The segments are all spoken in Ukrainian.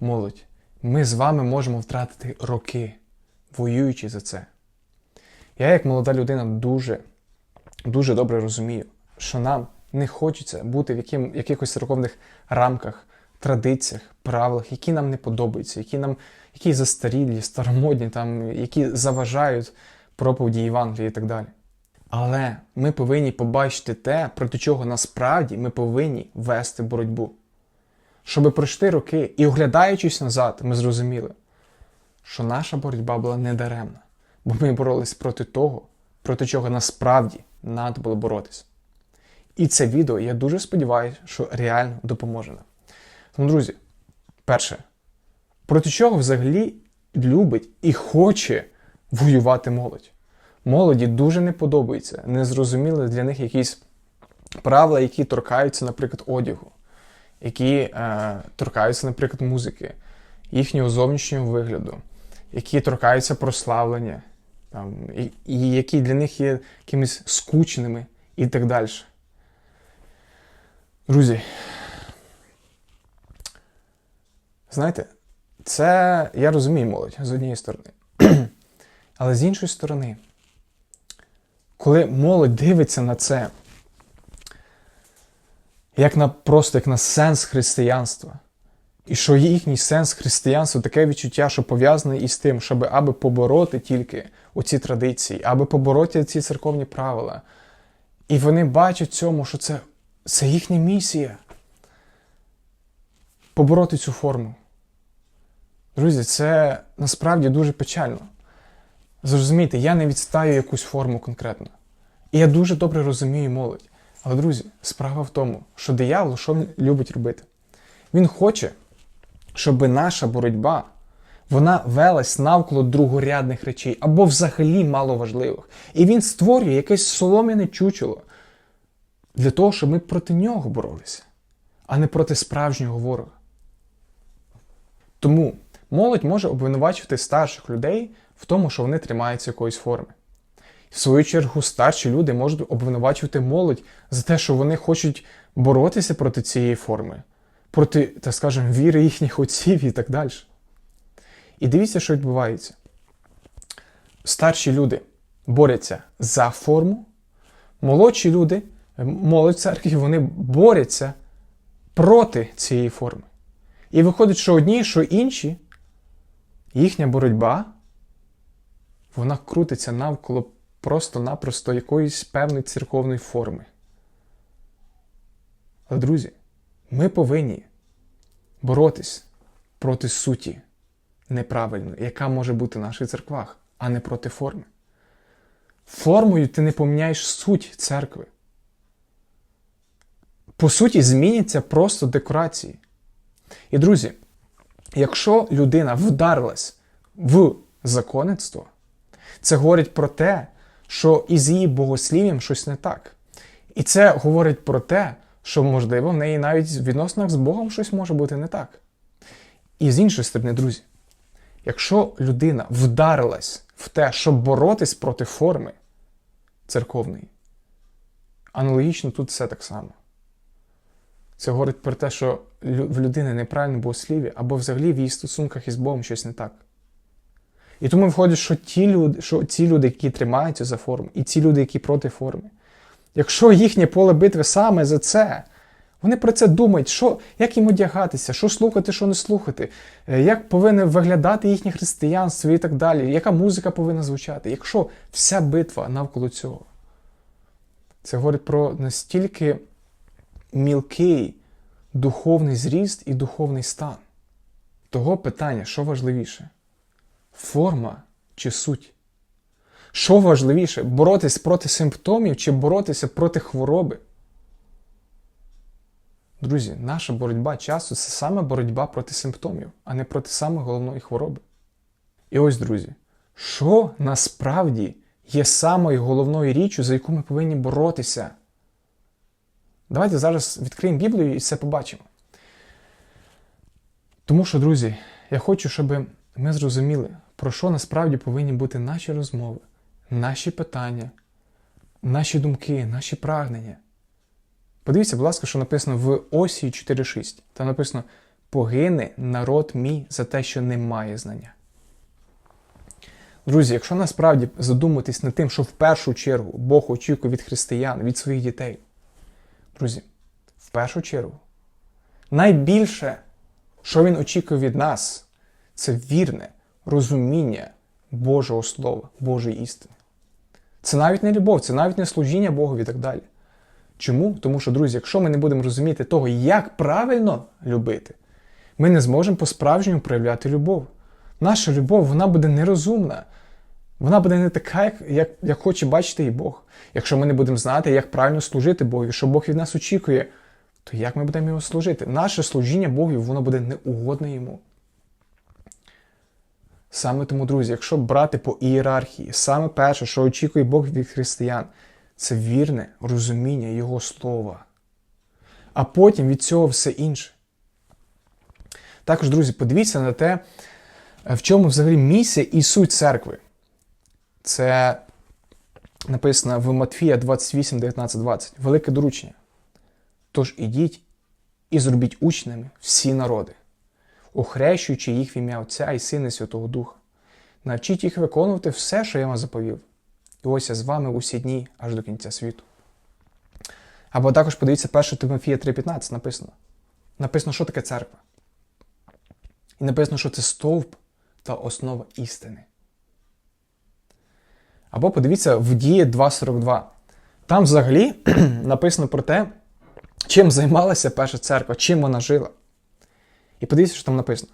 молодь, ми з вами можемо втратити роки, воюючи за це. Я, як молода людина, дуже, дуже добре розумію, що нам не хочеться бути в яким, якихось церковних рамках, традиціях, правилах, які нам не подобаються, які нам які застарілі, старомодні, там, які заважають проповіді Євангелії і так далі. Але ми повинні побачити те, проти чого насправді ми повинні вести боротьбу. Щоб пройшли роки і оглядаючись назад, ми зрозуміли, що наша боротьба була недаремна, бо ми боролись проти того, проти чого насправді треба було боротися. І це відео, я дуже сподіваюся, що реально допоможе нам. Тому, друзі, перше, проти чого взагалі любить і хоче воювати молодь? Молоді дуже не подобається, незрозуміли для них якісь правила, які торкаються, наприклад, одягу, які е, торкаються, наприклад, музики, їхнього зовнішнього вигляду, які торкаються прославлення, там, і, і які для них є якимись скучними і так далі. Друзі, знаєте, це я розумію молодь з однієї сторони. Але з іншої сторони, коли молодь дивиться на це, як на просто як на сенс християнства, і що їхній сенс християнства таке відчуття, що пов'язане із тим, щоб аби побороти тільки оці традиції, аби побороти ці церковні правила. І вони бачать цьому, що це, це їхня місія побороти цю форму. Друзі, це насправді дуже печально. Зрозумійте, я не відстаю якусь форму конкретно. І я дуже добре розумію молодь. Але, друзі, справа в тому, що диявол що він любить робити? Він хоче, щоб наша боротьба вона велась навколо другорядних речей або взагалі маловажливих. І він створює якесь солом'яне чучело для того, щоб ми проти нього боролися, а не проти справжнього ворога. Тому молодь може обвинувачувати старших людей в тому, що вони тримаються якоїсь форми. В свою чергу, старші люди можуть обвинувачувати молодь за те, що вони хочуть боротися проти цієї форми, проти, так скажемо, віри їхніх отців і так далі. І дивіться, що відбувається. Старші люди борються за форму, молодші люди, молодь церкві, вони борються проти цієї форми. І виходить, що одні, що інші, їхня боротьба, вона крутиться навколо просто-напросто якоїсь певної церковної форми. Але, друзі, ми повинні боротись проти суті неправильної, яка може бути в наших церквах, а не проти форми. Формою ти не поміняєш суть церкви. По суті, зміняться просто декорації. І, друзі, якщо людина вдарилась в законництво, це говорить про те, що із її богослів'ям щось не так. І це говорить про те, що, можливо, в неї навіть в відносинах з Богом щось може бути не так. І з іншої сторони, друзі, якщо людина вдарилась в те, щоб боротись проти форми церковної, аналогічно тут все так само. Це говорить про те, що в людини неправильне богослів'я, або взагалі в її стосунках із Богом щось не так. І тому виходить, що ті люди, що ці люди, які тримаються за форму, і ті люди, які проти форми, якщо їхнє поле битви саме за це, вони про це думають, що, як їм одягатися, що слухати, що не слухати, е, як повинне виглядати їхнє християнство і так далі, яка музика повинна звучати. Якщо вся битва навколо цього, це говорить про настільки мілкий духовний зріст і духовний стан. Того питання, що важливіше? Форма чи суть? Що важливіше, боротись проти симптомів чи боротися проти хвороби? Друзі, наша боротьба часу це саме боротьба проти симптомів, а не проти саме головної хвороби. І ось, друзі, що насправді є самою головною річчю, за яку ми повинні боротися? Давайте зараз відкриємо Біблію і все побачимо. Тому що, друзі, я хочу, щоб ми зрозуміли, про що насправді повинні бути наші розмови, наші питання, наші думки, наші прагнення. Подивіться, будь ласка, що написано в Осі 4.6. Там написано: погине народ мій за те, що не має знання. Друзі, якщо насправді задуматись над тим, що в першу чергу Бог очікує від християн, від своїх дітей, друзі, в першу чергу, найбільше, що Він очікує від нас, це вірне розуміння Божого Слова, Божої істини. Це навіть не любов, це навіть не служіння Богові і так далі. Чому? Тому що, друзі, якщо ми не будемо розуміти того, як правильно любити, ми не зможемо по-справжньому проявляти любов. Наша любов вона буде нерозумна. Вона буде не така, як, як, як хоче бачити і Бог. Якщо ми не будемо знати, як правильно служити Богові, що Бог від нас очікує, то як ми будемо його служити? Наше служіння Богові, воно буде неугодне йому. Саме тому, друзі, якщо брати по ієрархії, саме перше, що очікує Бог від християн, це вірне розуміння Його слова. А потім від цього все інше. Також, друзі, подивіться на те, в чому взагалі місія і суть церкви. Це написано в Матфія 28, 19, 20. Велике доручення. Тож ідіть і зробіть учнями всі народи, охрещуючи їх в ім'я Отця і Сина Святого Духа. Навчіть їх виконувати все, що я вам заповів. І ось я з вами усі дні аж до кінця світу. Або також подивіться 1 Тимофія 3,15 написано. Написано, що таке церква. І написано, що це стовп та основа істини. Або подивіться в дії 2.42. Там взагалі написано про те, чим займалася перша церква, чим вона жила. І подивіться, що там написано.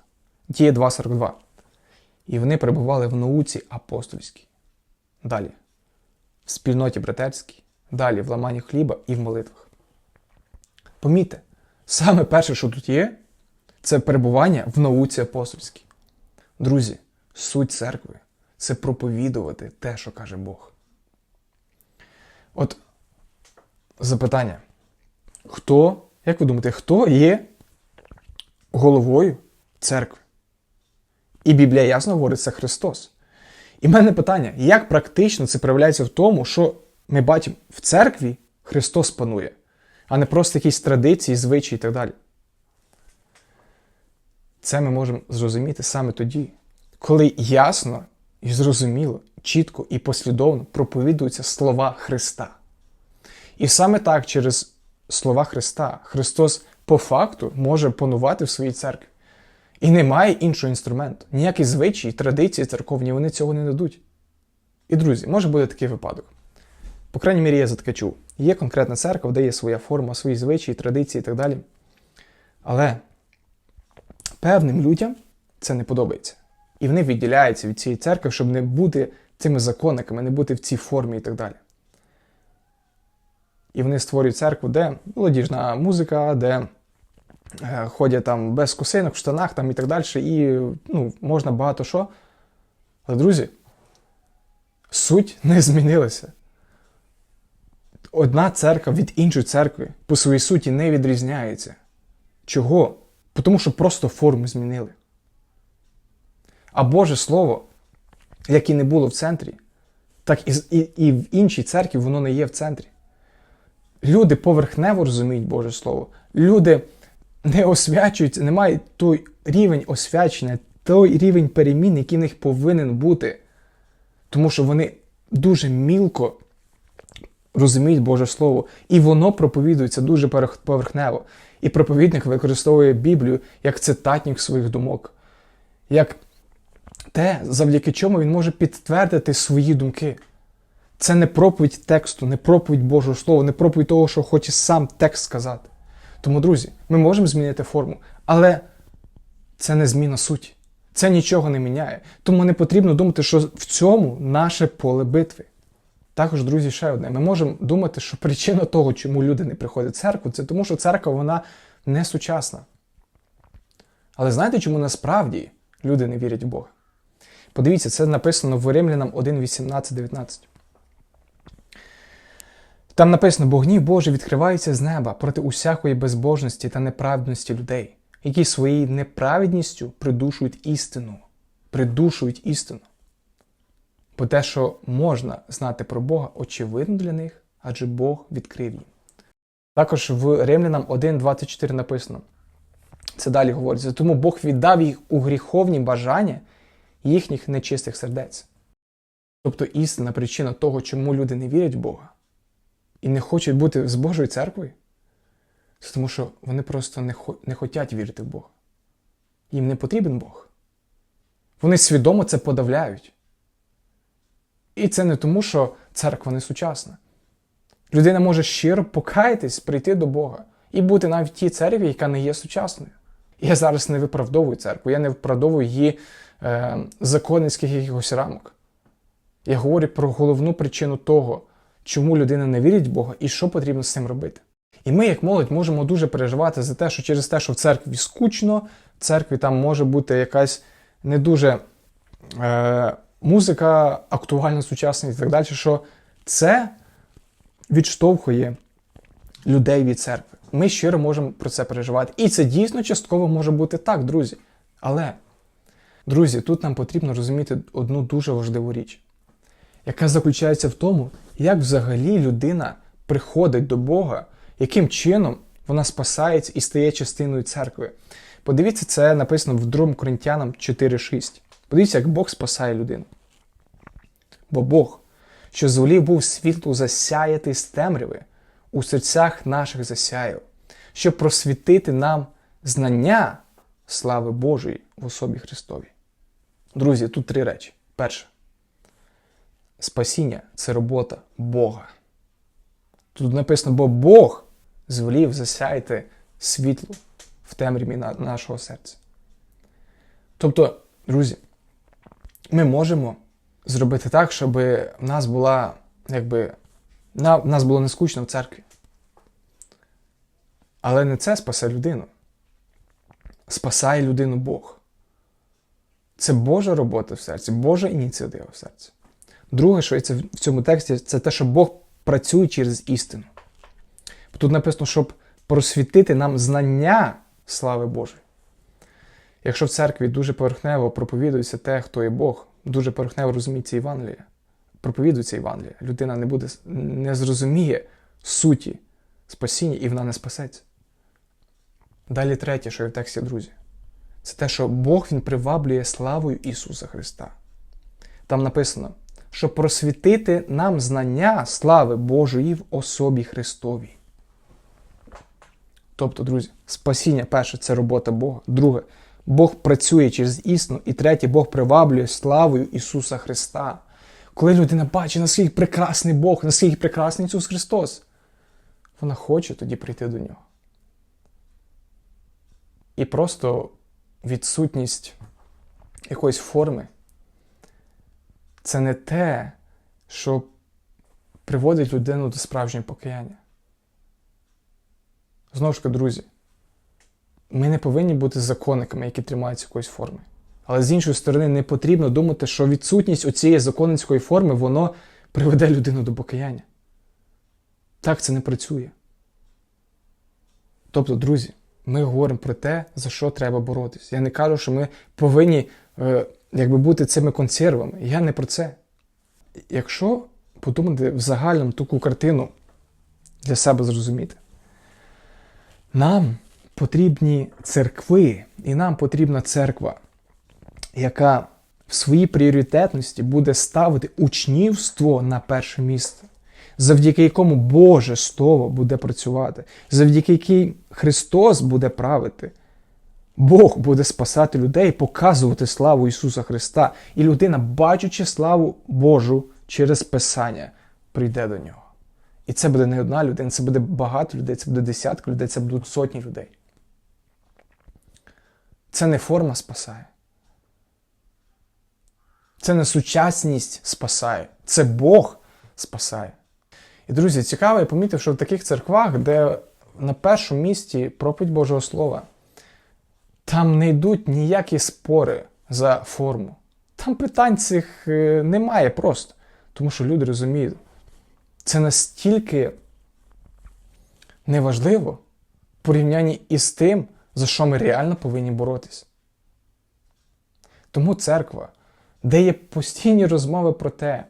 Діє 2.42. І вони перебували в науці апостольській. Далі. В спільноті братерській, далі в ламанні хліба і в молитвах. Помітьте, саме перше, що тут є, це перебування в науці апостольській. Друзі, суть церкви це проповідувати те, що каже Бог. От запитання. Хто, як ви думаєте, хто є головою церкви? І Біблія ясно говорить, це Христос. І в мене питання, як практично це проявляється в тому, що ми бачимо в церкві Христос панує, а не просто якісь традиції, звичаї і так далі. Це ми можемо зрозуміти саме тоді, коли ясно і зрозуміло, чітко і послідовно проповідуються слова Христа. І саме так, через слова Христа, Христос по факту може панувати в своїй церкві. І немає іншого інструменту. Ніякі звичаї, традиції церковні вони цього не дадуть. І, друзі, може бути такий випадок. По крайній мірі, я за таке чув. Є конкретна церква, де є своя форма, свої звичаї, традиції і так далі. Але певним людям це не подобається. І вони відділяються від цієї церкви, щоб не бути цими законниками, не бути в цій формі і так далі. І вони створюють церкву, де молодіжна музика, де е, ходять там без косинок, в штанах там і так далі, і ну, можна багато що. Але, друзі, суть не змінилася. Одна церква від іншої церкви по своїй суті не відрізняється. Чого? Тому що просто форму змінили. А Боже Слово, як і не було в центрі, так і, і, і в іншій церкві воно не є в центрі. Люди поверхнево розуміють Боже Слово. Люди не освячуються, не мають той рівень освячення, той рівень перемін, який в них повинен бути. Тому що вони дуже мілко розуміють Боже Слово, і воно проповідується дуже поверхнево. І проповідник використовує Біблію як цитатник своїх думок, як те, завдяки чому він може підтвердити свої думки. Це не проповідь тексту, не проповідь Божого Слова, не проповідь того, що хоче сам текст сказати. Тому, друзі, ми можемо змінити форму, але це не зміна суті. Це нічого не міняє. Тому не потрібно думати, що в цьому наше поле битви. Також, друзі, ще одне. Ми можемо думати, що причина того, чому люди не приходять в церкву, це тому, що церква вона не сучасна. Але знаєте, чому насправді люди не вірять в Бога? Подивіться, це написано в Римлянам 1, 18, 19. Там написано, бо гнів Божий відкривається з неба проти усякої безбожності та неправедності людей, які своєю неправедністю придушують істину. Придушують істину. Бо те, що можна знати про Бога, очевидно для них, адже Бог відкрив їм. Також в Римлянам 1.24 написано: Це далі говориться. Тому Бог віддав їх у гріховні бажання їхніх нечистих сердець. Тобто істинна причина того, чому люди не вірять в Бога і не хочуть бути з Божою церквою, це тому що вони просто не, не хочуть вірити в Бога. Їм не потрібен Бог. Вони свідомо це подавляють. І це не тому, що церква не сучасна. Людина може щиро покаятись, прийти до Бога і бути навіть в тій церкві, яка не є сучасною. Я зараз не виправдовую церкву, я не виправдовую її е, законницьких якихось рамок. Я говорю про головну причину того, чому людина не вірить в Бога і що потрібно з цим робити. І ми, як молодь, можемо дуже переживати за те, що через те, що в церкві скучно, в церкві там може бути якась не дуже е, музика актуальна, сучасна і так далі, що це відштовхує людей від церкви. Ми щиро можемо про це переживати. І це дійсно частково може бути так, друзі. Але, друзі, тут нам потрібно розуміти одну дуже важливу річ, яка заключається в тому, як взагалі людина приходить до Бога, яким чином вона спасається і стає частиною церкви. Подивіться, це написано в 2 Коринтянам 4.6. Подивіться, як Бог спасає людину. Бо Бог, що зволів був світло засяяти з темряви, у серцях наших засяяв, щоб просвітити нам знання слави Божої в особі Христові. Друзі, тут три речі. Перше. Спасіння це робота Бога. Тут написано, бо Бог звелів засяяти світло в темряві нашого серця. Тобто, друзі, ми можемо зробити так, щоб в нас була, якби, на, в нас було не скучно в церкві. Але не це спасе людину. Спасає людину Бог. Це Божа робота в серці, Божа ініціатива в серці. Друге, що це в цьому тексті, це те, що Бог працює через істину. Тут написано, щоб просвітити нам знання слави Божої. Якщо в церкві дуже поверхнево проповідується те, хто є Бог, дуже поверхнево розуміється Євангелія, проповідується Євангелія, людина не буде, не зрозуміє суті спасіння і вона не спасеться. Далі третє, що є в тексті, друзі, це те, що Бог Він приваблює славою Ісуса Христа. Там написано, щоб просвітити нам знання слави Божої в особі Христовій. Тобто, друзі, спасіння перше це робота Бога. Друге, Бог працює через істину. І третє, Бог приваблює славою Ісуса Христа. Коли людина бачить, наскільки прекрасний Бог, наскільки прекрасний Ісус Христос, вона хоче тоді прийти до Нього. І просто відсутність якоїсь форми це не те, що приводить людину до справжнього покаяння. Знову ж таки, друзі, ми не повинні бути законниками, які тримаються якоїсь форми. Але з іншої сторони, не потрібно думати, що відсутність оцієї законницької форми воно приведе людину до покаяння. Так це не працює. Тобто, друзі, ми говоримо про те, за що треба боротись. Я не кажу, що ми повинні е, якби бути цими консервами. Я не про це. Якщо подумати в загальному таку картину для себе зрозуміти, нам потрібні церкви, і нам потрібна церква, яка в своїй пріоритетності буде ставити учнівство на перше місце, завдяки якому Боже Слово буде працювати, завдяки якій Христос буде правити. Бог буде спасати людей, показувати славу Ісуса Христа, і людина, бачачи славу Божу через Писання, прийде до нього. І це буде не одна людина, це буде багато людей, це буде десятки людей, це будуть сотні людей. Це не форма спасає. Це не сучасність спасає, це Бог спасає. І, друзі, цікаво, я помітив, що в таких церквах, де на першому місці проповідь Божого Слова, там не йдуть ніякі спори за форму. Там питань цих е, немає просто. Тому що люди розуміють, це настільки неважливо в порівнянні із тим, за що ми реально повинні боротися. Тому церква, де є постійні розмови про те,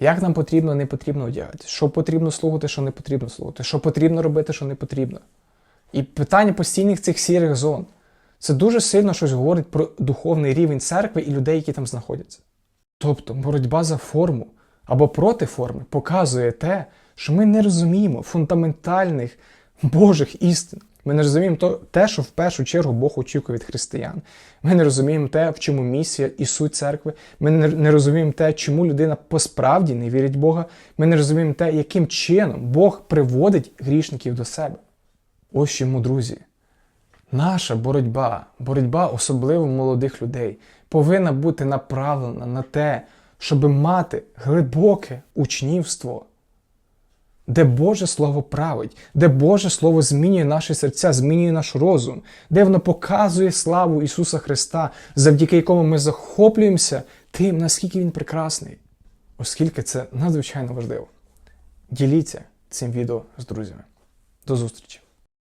як нам потрібно, не потрібно одягати, що потрібно слухати, що не потрібно слухати, що потрібно робити, що не потрібно. І питання постійних цих сірих зон. Це дуже сильно щось говорить про духовний рівень церкви і людей, які там знаходяться. Тобто боротьба за форму або проти форми показує те, що ми не розуміємо фундаментальних Божих істин. Ми не розуміємо те, що в першу чергу Бог очікує від християн. Ми не розуміємо те, в чому місія і суть церкви. Ми не, розуміємо те, чому людина посправді не вірить Бога. Ми не розуміємо те, яким чином Бог приводить грішників до себе. Ось чому, друзі, наша боротьба, боротьба особливо молодих людей, повинна бути направлена на те, щоб мати глибоке учнівство, де Боже Слово править, де Боже Слово змінює наші серця, змінює наш розум, де воно показує славу Ісуса Христа, завдяки якому ми захоплюємося тим, наскільки Він прекрасний, оскільки це надзвичайно важливо. Діліться цим відео з друзями. До зустрічі!